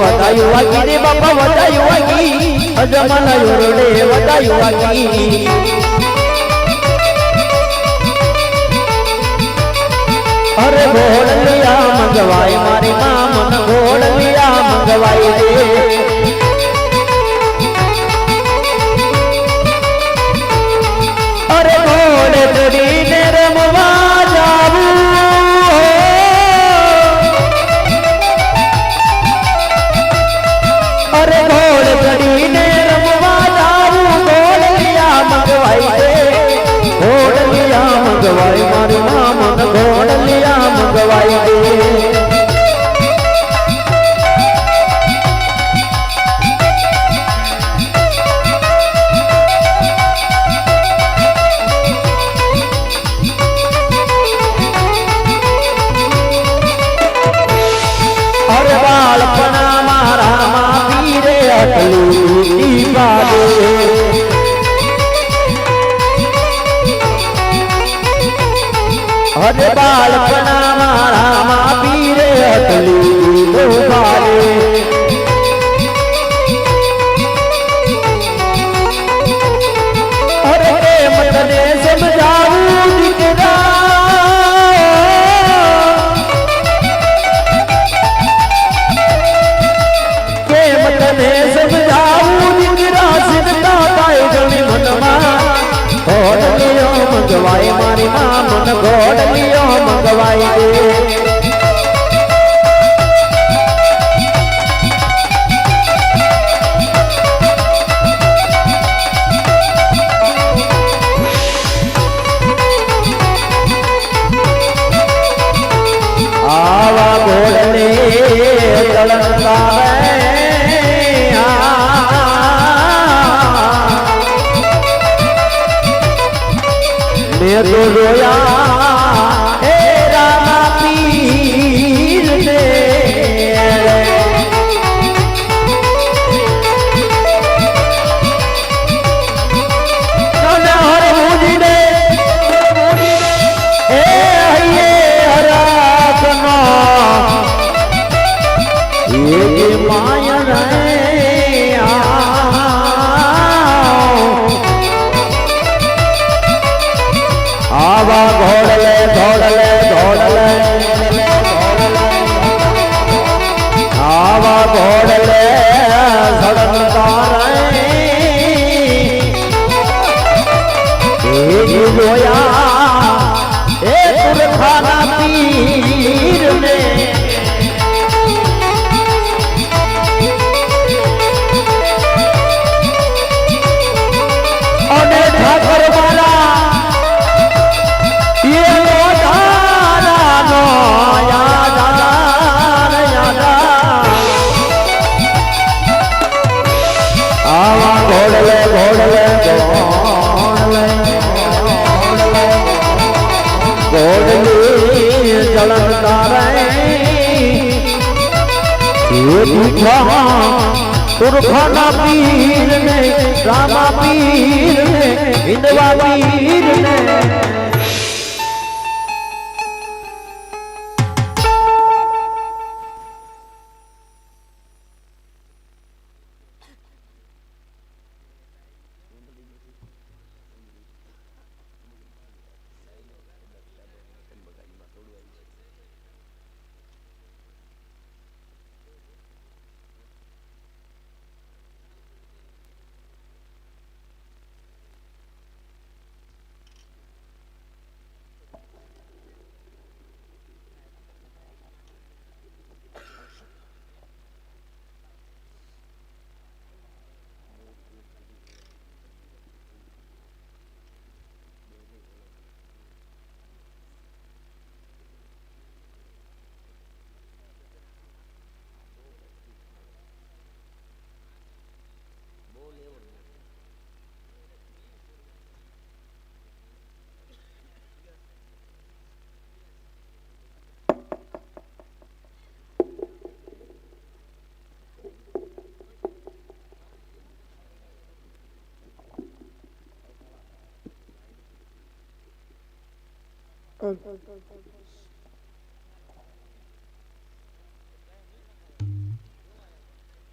વધાયું વાગી રે બાપા વધાયું વાગી અજમાના યોરડે વધાયું વાગી અરે ઘોડલિયા મંગવાય, મારી મા મન ઘોડલિયા મંગવાય. ગોળ ચડીને રમવા દારૂ ગોળ લિયા મગવાય. ગોળ લિયા મગવાય.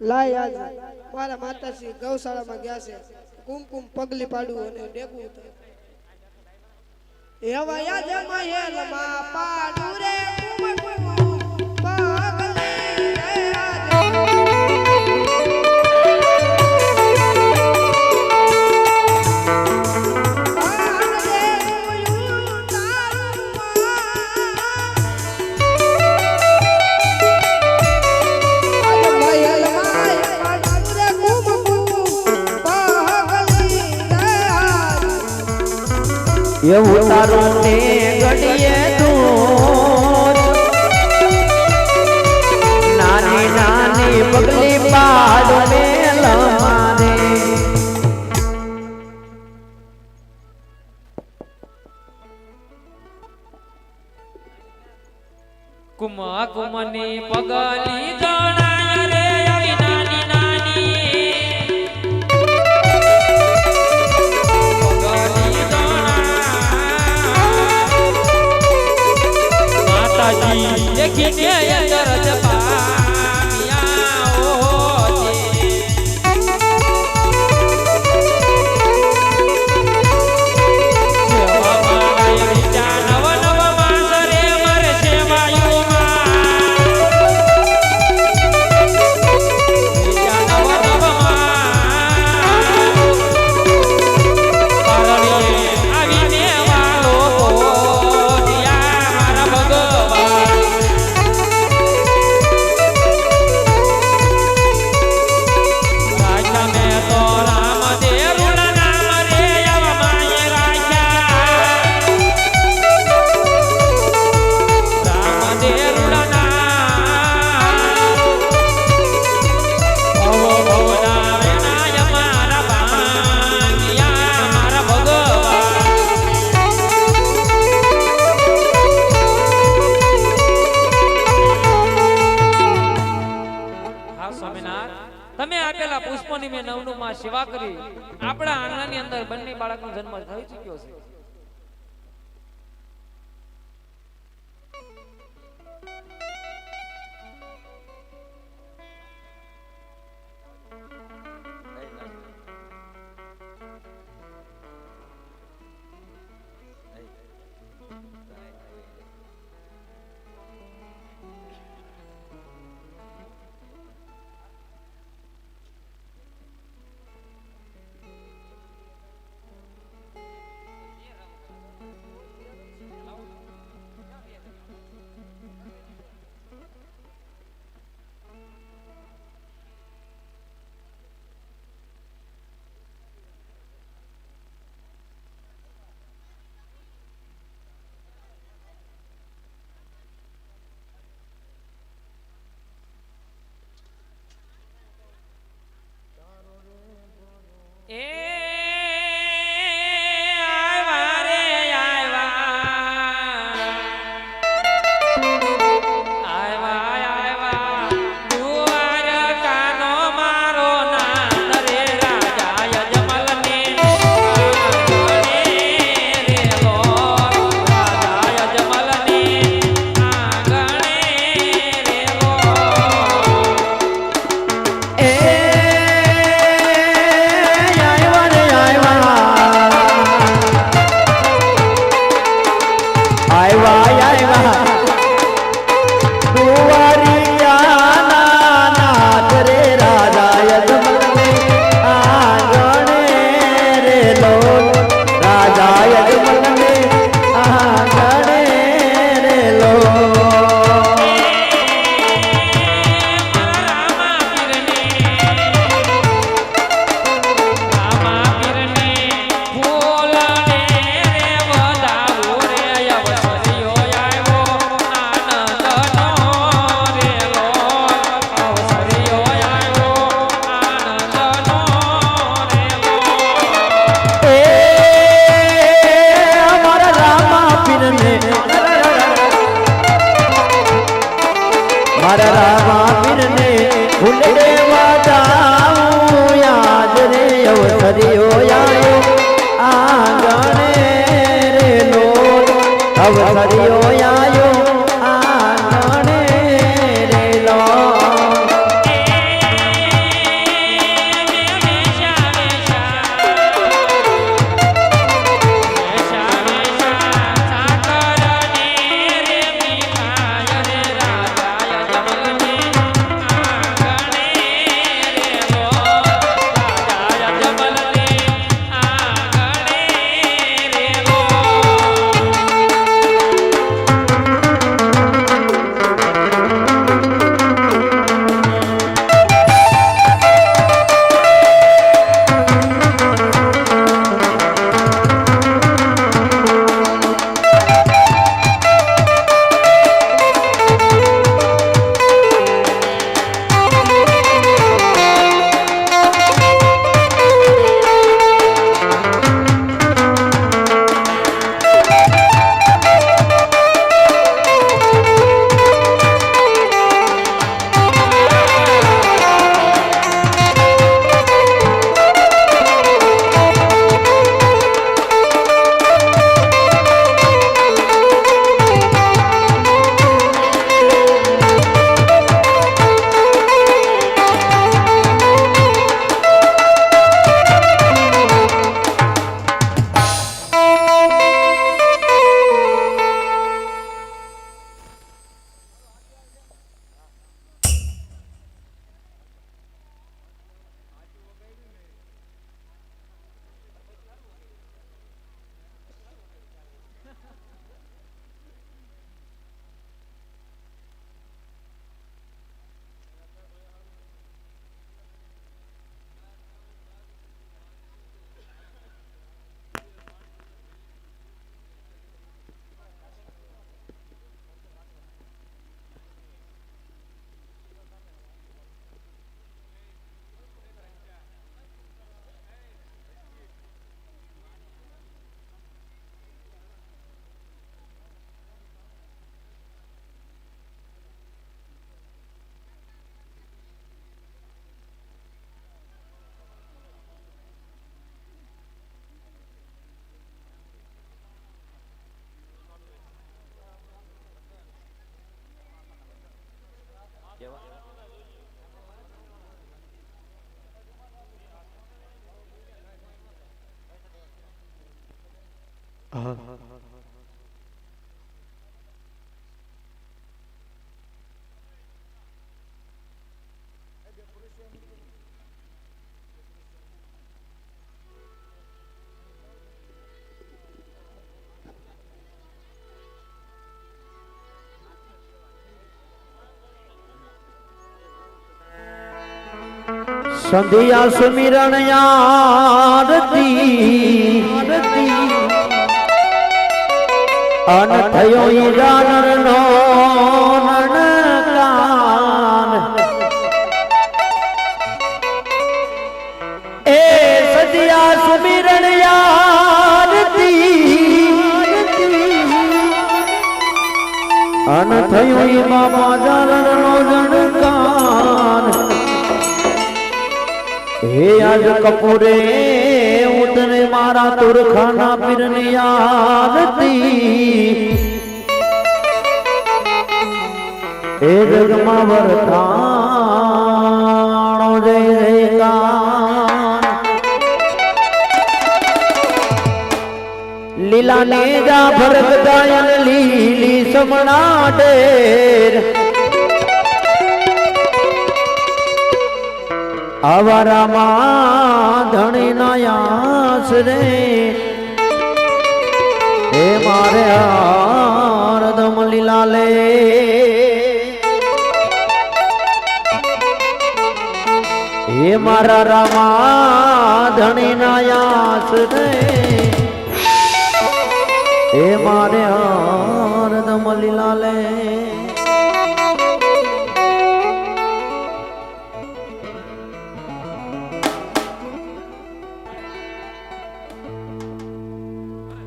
લાય આજ મારા માતાજી ગૌશાળામાં ગયા છે. કુમકુમ પગલી પાડવું અને ડેકવું એવા યાદમાં પાડું તારો ને ઘડીએ તું નાની નાની પગલી પાડ ને લમારે કુમા કુમની પગલી જાણ માતાજી દેખીને અંદર જ પા માં સેવા કરી. આપણા આંગણાની અંદર બંને બાળકનો જન્મ થઈ ચુક્યો છે. સંધ્યા સુમિરણ યારતી અન થયો ઈરાનર નો નણકાન એ સંધ્યા સુમિરણ અન થયો ઈ બાબા જારણ નો હે આજ કપૂરે મારા તુરખાના પીરની આરતી હે જગમાં વરતાણો જય જયકાર લીલા ને જા ભરત ગાયન લીલી સમણા અવરમાં ધણી નયાસ રે હે મારે હરદમ લીલા લે હે મારા રામા ધણી નયાસ રે હે મારે હરદમ લીલા લે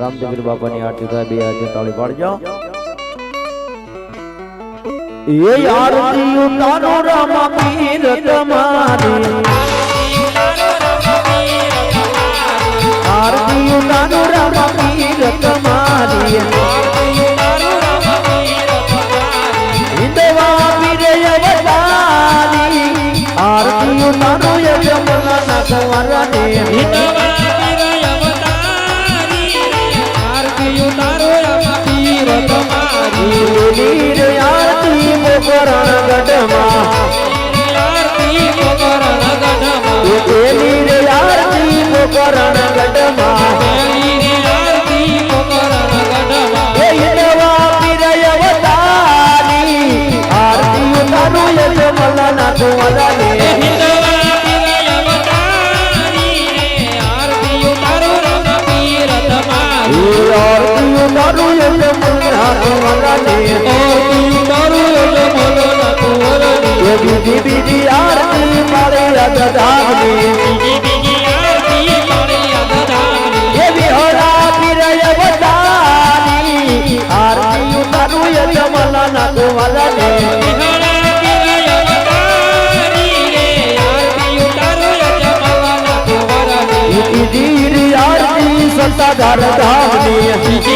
રામચંદ્ર બાપાની આરતી થાય, બે હાથે તાળી પાડજો એ આરતી ઉતારો રામા પીર તમારી. આરતી ઉતારો રામા પીર તમારી આરતી ઉતારો યજમાના લીર નગવરને એ બીજી બીજી આરતી મારે અગધામની એ વિહોરા પીરય વતાની આરતી ઉતારું યજમલા ના ગોવાલાને બીજી આરતી સત્તાધાર ધામની એ બીજી આરતી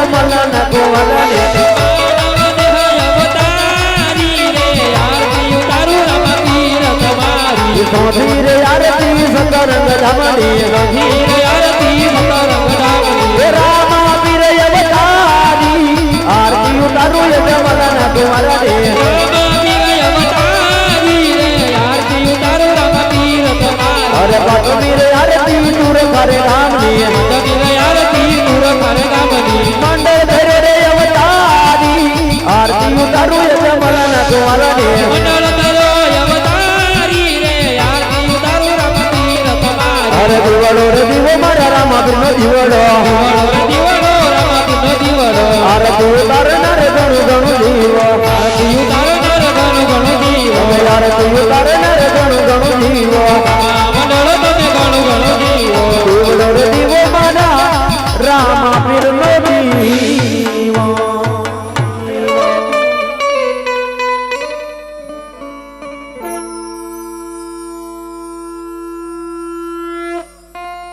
ઉતારું યજમલા ગોવાલાને સોધીર આરતી સતરંગ ધમની હે રામા પીર અવતારી આરતી ઉતારું યજમલા ગોવાલાને અરે પટવીર આરતી રે દીવો મારા રામા પીર નો દીવડો. આરતી ઉતાર નર ઘણું ઘણું દીવો. આરતી ઉતાર ઘણું ઘણું દીવો.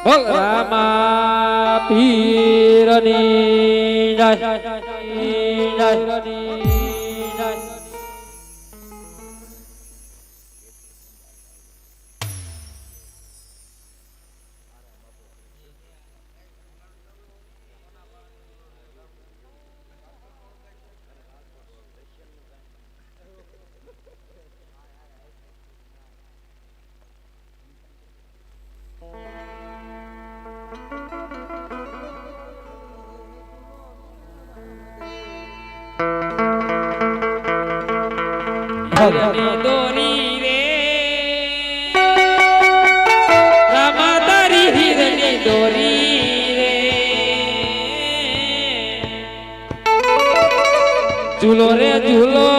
ભગરામા પીરની જય. દોરી રે રામા તારી હીરની દોરી રે ઝૂલો. રે